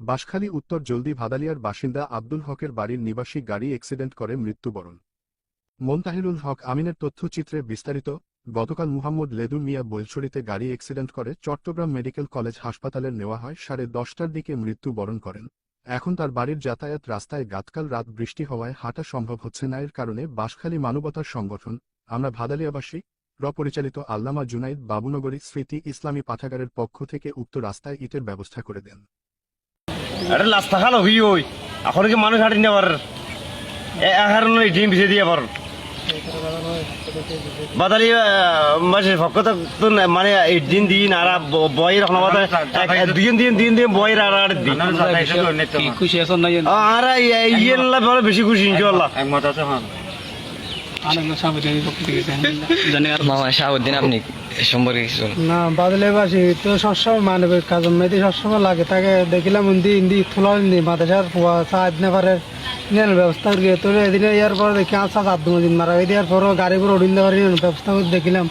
বাঁশখালী উত্তর জলদি ভাদালিয়ার বাসিন্দা আব্দুল হকের বাড়ির নিবাসী গাড়ি অ্যাক্সিডেন্ট করে মৃত্যুবরণ। মোন্তাহিরুল হক আমিনের তথ্যচিত্রে বিস্তারিত, গতকাল মুহাম্মদ লেদু মিয়া বৈলছড়িতে গাড়ি অ্যাক্সিডেন্ট করে চট্টগ্রাম মেডিকেল কলেজ হাসপাতালে নেওয়া হয় সাড়ে দশটার দিকে মৃত্যুবরণ করেন। এখন তার বাড়ির যাতায়াত রাস্তায় গাতকাল রাত বৃষ্টি হওয়ায় হাঁটা সম্ভব হচ্ছে না এর কারণে বাঁশখালী মানবতার সংগঠন, আমরা ভাদালিয়াবাসী র পরিচালিত আল্লামা জুনাইদ বাবুনগরী স্মৃতি ইসলামী পাঠাগারের পক্ষ থেকে উক্ত রাস্তায় ইটের ব্যবস্থা করে দেন। আরে রাস্তা খাল হবি ওই এখন কি মানুষ হাঁটি নেবার এখন ডিম ভিজে দিয়ে পার বাদালি মাসে ভক্ত তো মানে এই দিন দিন আর বয়ের এখন দিন দিন দিন দিন বয়ের আর আর দিন খুশি আছেন না আর ইয়ে বেশি খুশি ইনশাল্লাহ একমত আছে মামা শাহাবুদ্দিন আপনি সম্পর্কে কিছু না বাদলে তো সবসময় মানবিক কাজ মেয়েদি সবসময় লাগে। তাকে দেখিলাম হিন্দি হিন্দি থুলা হিন্দি মাদ্রাসার পুয়া সাহায্য নেবারের নেন ব্যবস্থা করি তো এদিনে ইয়ার পর দেখি আসা সাত দিন মারা গেছে। ইয়ার পরও গাড়ি করে উড়িন দেওয়ার ব্যবস্থা করে দেখিলাম।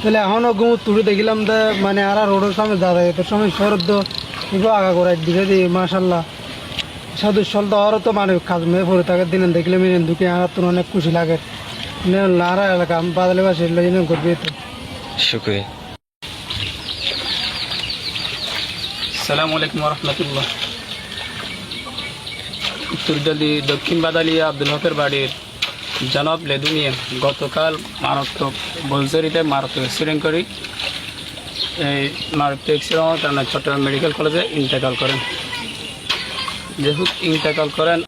তাহলে এখনও তুলে দেখিলাম যে মানে আর রোডের সামনে সময় এগুলো আগা করে দিকে দিই মাসাল্লাহ সাধু সল দেওয়ারও তো মানবিক কাজ মেয়ে পড়ে থাকে দিনে দেখলে মেনে দুঃখে আর তো অনেক খুশি লাগে। বাদলে শুক্রিয়া সালাম আলাইকুম রহমতুল্লাহ দক্ষিণ বাদালিয়া আব্দুল হকের বাড়ির জনাব লেদুমিয়া গতকাল মারাত্মক বলজরিতে মারাত্মক অ্যাক্সিডেন্ট করি। এই মারাত্মক অ্যাক্সিডেন্ট কারণে চট্টগ্রাম মেডিকেল কলেজে ইন্তেকাল করেন। যেহেতু ইন্তেকাল করেন